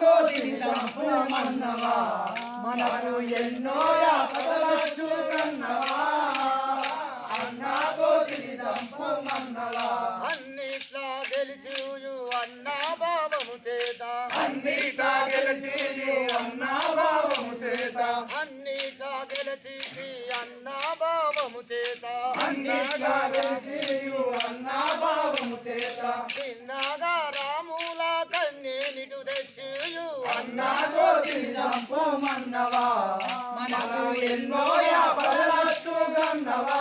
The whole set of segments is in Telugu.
కోతిని చంపుమన్నవా మనకు ఎన్నో యాపదలచ్చు కన్నవా? అన్నా కోతిని చంపుమన్నవా అన్నిట్లా గెలిచియు అన్నా చేత. అన్నా భావము చేత. అన్నిట్లా గెలిచి అన్నా చేత. అన్నా చంపుమన్నవా మనకు ఎన్నో యాపదలచ్చు కన్నవా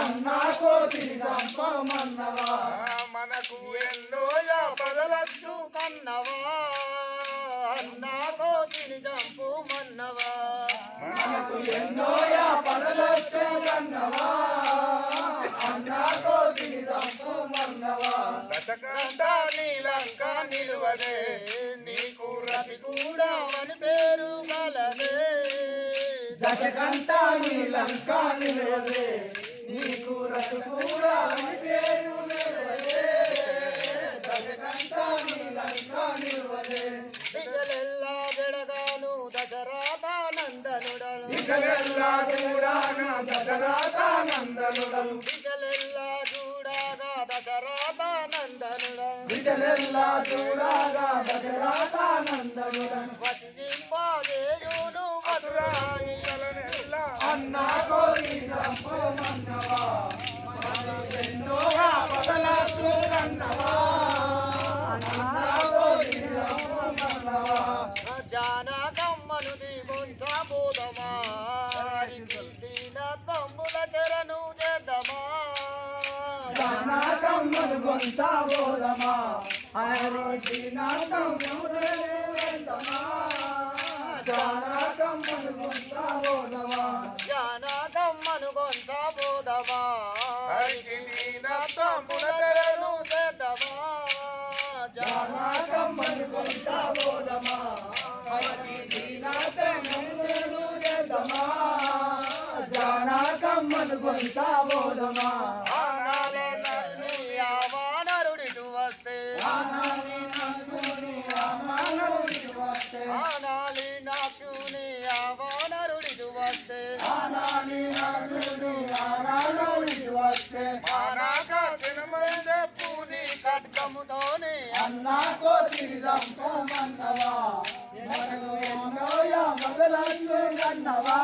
అన్నా చంపమన్నవా మనకు ఎన్నో కన్నవా అన్నా మనకు ఎన్నో కన్నవా దశకంట నీలంక నిలువదే నీకు రవి కూడా అని పేరు గలదే దశకంట నీలంక నిలవదే నీకు రసు కూడా అని పేరు దశకంట నీలంక నిలవదే. దిశలెల్లా బెడగాను దశరాధానందనుడను ఇకలెల్లా చూడాన దశరాతానందనుడలు దిశలెల్లా చూడగా దశరాధానందనుడను విజలెల్లా చూడాగా మధురాయిలనెల్లా అన్నా కోరి చంపమన్నవా మనకు ఎన్నో ఆపదలకు కన్నవా. అన్నా కోరి చంపమన్నవా జానకమ్మను దిగుంచబోదమా దీనత్వముల చెరను చేద్దామా వెంటమా జానకమ్మను గొంత బోధమా ఆనాని నన్నుని అమానవుడి వస్తే ఆనాలి నాక్షుని ఆవానరుడిటు వస్తే మానాక జనమైన పూని కట్కముతోనే అన్నా కోతిని చంపమన్నవా మనకు ఎన్నో మొదలన్ను కన్నవా